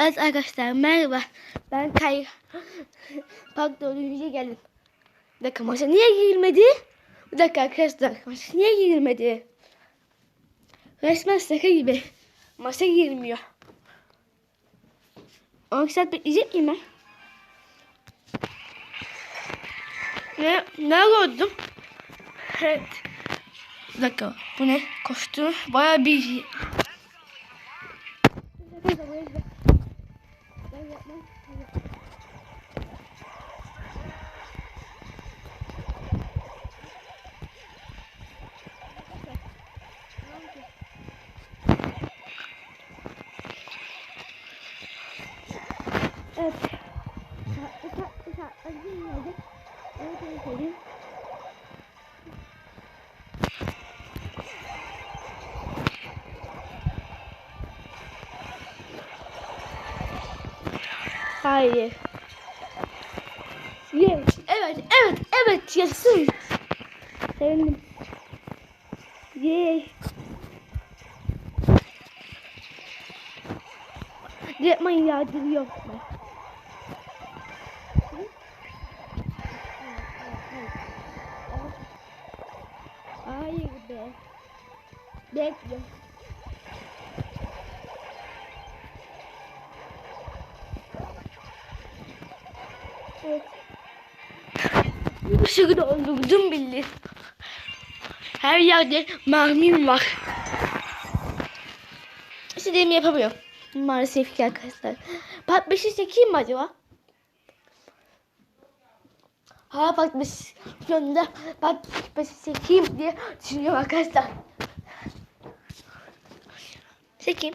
Evet arkadaşlar merhaba. Ben Kay. Park dördüncüye geldim. Bir dakika maça niye girilmedi? Bir dakika arkadaşlar maça niye girilmedi? Resmen şaka gibi. Maça girilmiyor. 12 saat bekleyecek miyim ben? Ne, ne gördüm? Evet. Bir dakika bu ne? Koştu. Bayağı bir dinledik. Evet evet. Hayır. Yes. Evet, evet, evet. Yaşasın. Sevindim. Yay. Direktman yağdırıyor. Hayır Bekle. Evet. Işığı doldurdum bildi. Her yerde mermim var. İstediğimi yapamıyorum. Maalesef ki arkadaşlar. Part 5'i çekeyim mi acaba? Ha part 5 yönünde part 5'i çekeyim diye düşünüyorum arkadaşlar. Çekeyim.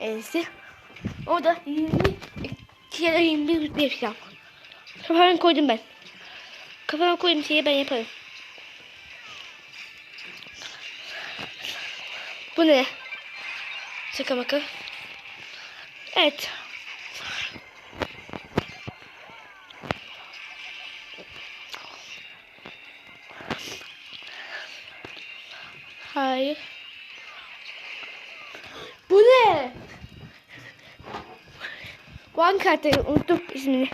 Ensi. O da 22 ya da 21 bir falan. Kafama koydum ben. Kafama koydum şeyi ben yaparım. Bu ne? Şaka maka. Evet. Hayır. Bu ne? One kartı unuttum ismini.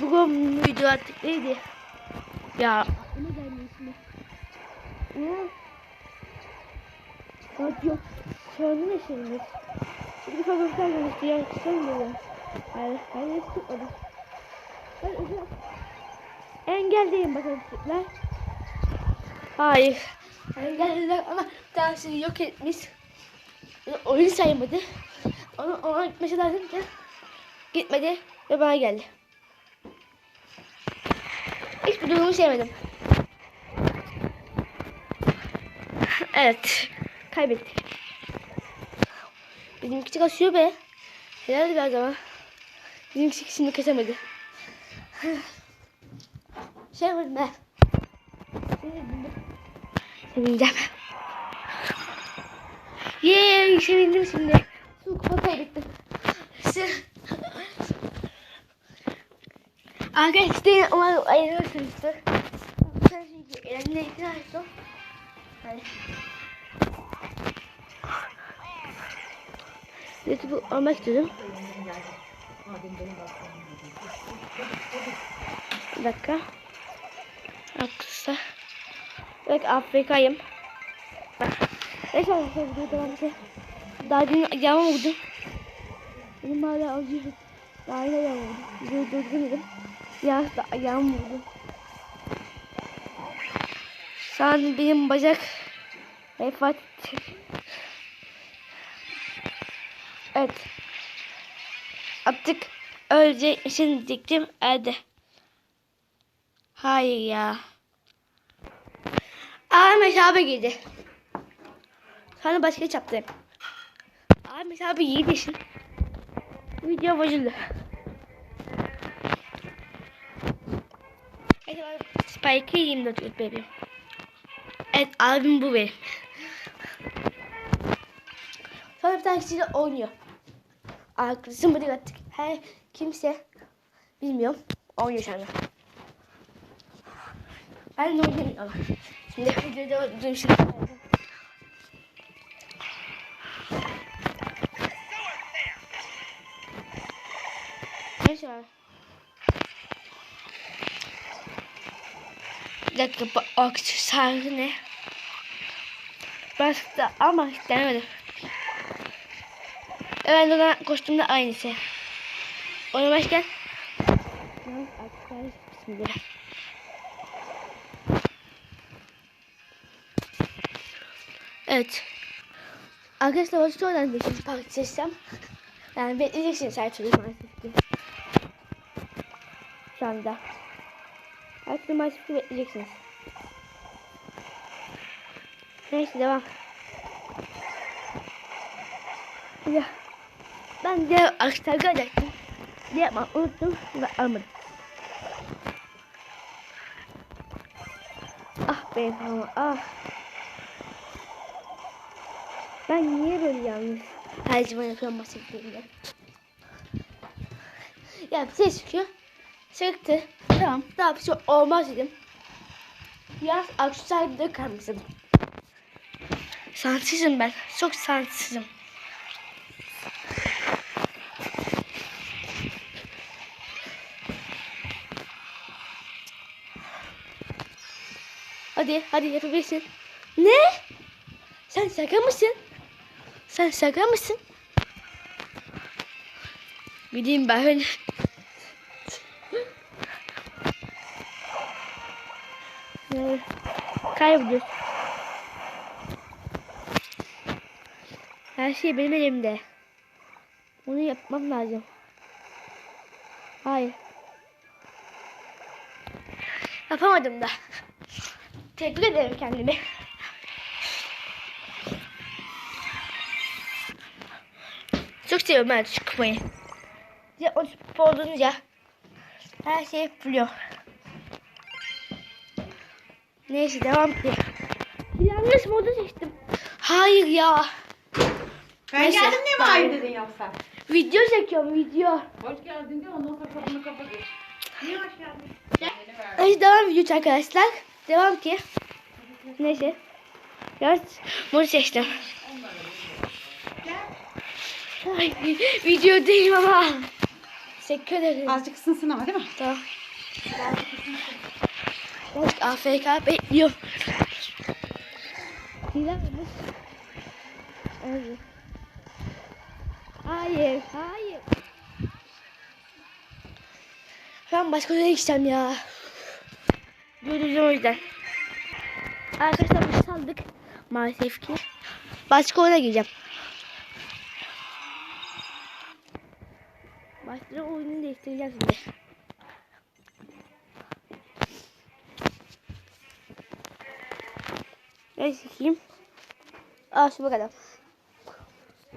Bugün muydu artık neydi? Ya. Ne gelmiyor ismi? Ne? Bak yok. Söyleme şeyini. Bir defa göstermemişti ya. Söylemiyorum. Hayır. Hayır. Hiç tutmadı. Ben özür Engeldeyim bakalım çocuklar. Hayır. Engellediler ama tanesini yok etmiş. Oyun saymadı. Ona, ona gitmesi lazım ki. Gitmedi ve bana geldi. Hiçbir durumu sevmedim. Evet. Kaybettik. Bizimki kasıyor be. Helal biraz ama. Bizimki şimdi kesemedi. Şey vurdum ben. Sevineceğim. Yeee sevindim şimdi. Su kupa kaybettim. Arkadaşlar umarım ayrılırsınızdır. Elimde ikna ettim. Hadi. YouTube'u almak istedim. Bir dakika. Aksa. Bak Afrika'yım. Neyse arkadaşlar videoya devam edelim. Daha dün ayağıma vurdum. Benim hala acıyor. Daha yine ayağıma vurdum. Videoyu durdurmadım. Ya da ayağım vurdu. An benim bacak vefat etti. Evet. Artık ölecekmişsin diyecektim. Öldü. Hayır ya. Ahmet abi girdi. Sonra başka çaptı. Ahmet abi iyi desin. Video bozuldu. Spike'ı 24 yıl bebeğim. Evet abim bu benim. Sonra bir tanesiyle oynuyor. Arkadaşım buraya attık. Her kimse bilmiyorum. Oynuyor şu anda. Ben de oynamıyorum. Şimdi videoda dönüşüm. Neyse var. Bir dakika bu aksesuarı ne? Başta ama hiç denemedim. Evet ona kostümde aynısı. Oynamışken. Bismillah. Evet. Arkadaşlar sonradan bir şey park seçsem. Yani bekleyeceksiniz her türlü maalesef ki. Şu anda. Maalesef ki bekleyeceksiniz. Neyse devam. Ya. Ben de aktar alacaktım. Yapma unuttum ve almadım. Ah benim ama ah. Ben niye böyle yalnız her zaman yapıyorum bahsettiğimde. Ya bir şey çıkıyor. Çıktı. Tamam. Daha bir şey olmaz dedim. Biraz aksesuarda kalmışım. Sansızım ben. Çok sansızım. Hadi, hadi yapabilirsin. Ne? Sen şaka mısın? Sen şaka mısın? Bileyim ben. Ne? Kaybediyoruz. Her şey benim elimde. Onu yapmam lazım. Hayır. Yapamadım da. Tebrik ederim kendimi. Çok seviyorum ben çıkmayı. Ya o spor olunca her şey fluyor. Neyse devam edelim. Yanlış modu seçtim. Hayır ya. Ben Neyse, geldim diye mi bye. hayır dedin yoksa? Video çekiyorum video. Hoş geldin de ondan sonra kapını kapa geç. Niye hoş geldin? Gel. Neyse devam video arkadaşlar. Devam ki. Neyse. Biraz modu seçtim. Ay, video değil ama. Teşekkür ederim. Azıcık ısınsın ama değil mi? Tamam. Evet, AFK bekliyor. Güzelmiş. Evet. Hayır, hayır. Ben başka yere gideceğim ya. Durdurdum o yüzden. Arkadaşlar biz saldık. Maalesef ki. Başka oyuna gireceğim. Başka oyunu değiştireceğim şimdi. Ne sikeyim? Aa şu bakalım.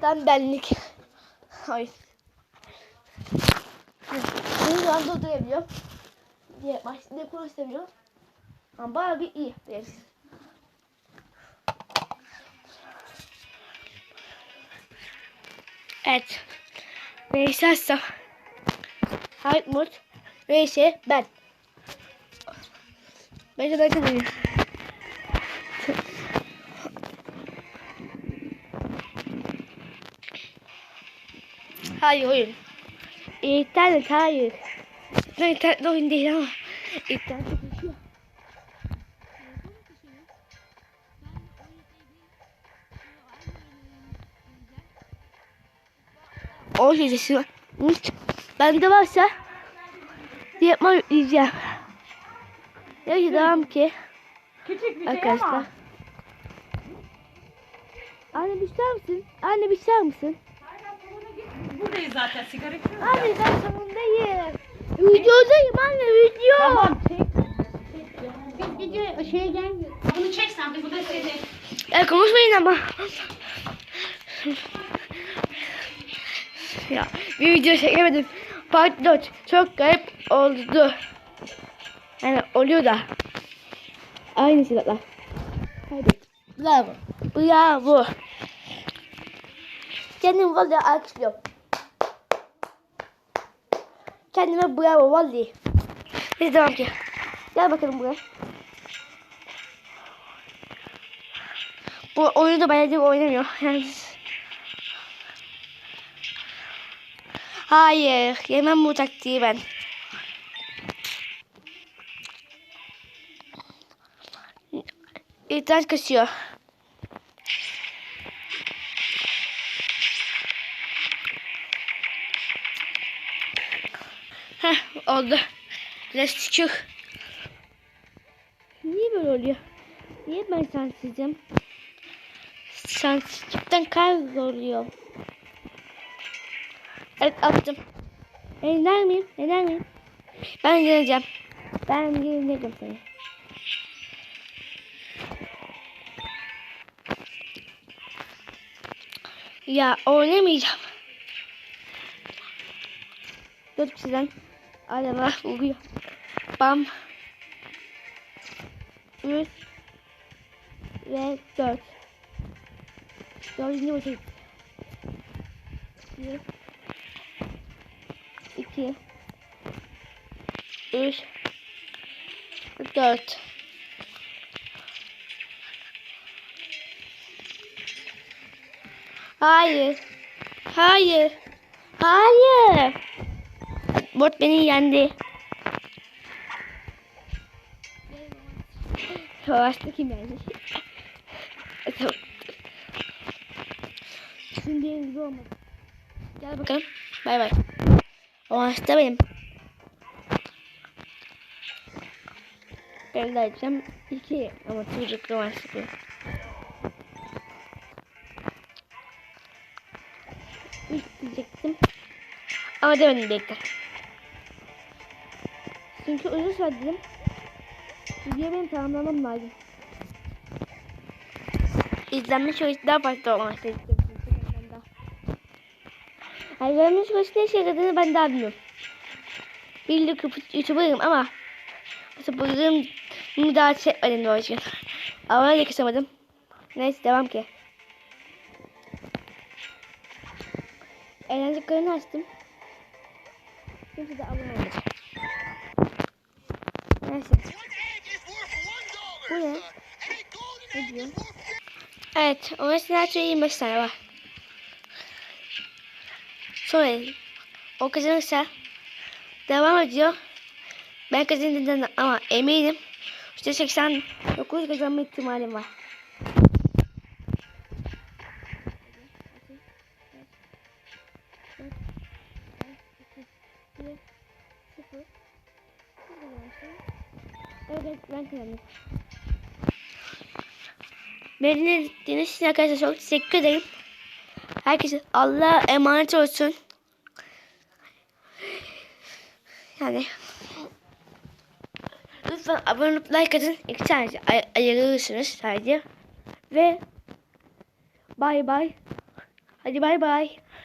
Tam benlik. Hayır. Bunu anda oturabiliyorum. Diye başında konuşabiliyorum. Ama bana bir iyi deriz. Evet. Neyse hasta. Hartmut. Neyse ben. Ben de ben de Hayır oyun. İnternet hayır. Ne internet oyun değil ama. İnternet düşüyor. O gecesi var. Bende varsa yapma yükleyeceğim. Neyse devam ki Küçük bir şey arkadaşlar. ama. Anne bir şey misin? Anne bir şey misin? Buradayız zaten sigara içiyoruz. Abi ben salondayım. Videodayım anne video. Tamam çek. Çek video şeye gel. Bunu çek sen biz burada seni. Ya konuşmayın ama. ya bir video çekemedim. Part 4 çok garip oldu. Yani oluyor da. Aynı silahlar. Hadi. Bravo. Bravo. Kendimi vallahi alkışlıyorum. Kendime bravo vallahi. Biz devam ki. Gel bakalım buraya. Bu oyunu da bayağı oynamıyor. Yani Hayır. Yemem bu taktiği ben. İnternet kasıyor. Oldu. Biraz şükür. Niye böyle oluyor? Niye ben sensizim? Sensizlikten kayboluyor. Evet attım. Ender miyim? Ender miyim? Ben yeneceğim. Ben yeneceğim seni. Ya oynamayacağım. Dört kişiden araba vuruyor. Bam. Üç. Ve dört. Dördüncü maça gitti. Bir. İki. Üç. Dört. Hayır. Hayır. Hayır. Bot beni yendi. Savaşta kim? Tamam. Şimdi gibi olmadı. Gel bakalım. Bay bay. Savaşta benim. Ben de açacağım. İki ama çocuk romansı bu. Üç diyecektim. Ama demedim bekle. Çünkü uzun söyledim. Videoyu benim tamamlamam lazım. İzlenme süresi daha fazla olmak istedim. İzlenme süresi ne işe yaradığını ben daha bilmiyorum. Bir YouTube YouTuber'ım ama YouTuber'ım daha çekmedim doğru düzgün. Ama yakışamadım. Neyse devam ki. Eğlenceklerini açtım. Kimse de abone olmadı. Evet, o mesela 25 tane var. Sonra o kazanırsa devam ediyor. Ben kazandığımdan ama eminim. İşte 89 kazanma ihtimalim var. Evet ben kazandım. Beni dinlediğiniz için arkadaşlar çok teşekkür ederim. Herkese Allah'a emanet olsun. Yani lütfen abone olup like atın. İki tane ay ayırırsınız sadece. Ve bay bay. Hadi bay bay.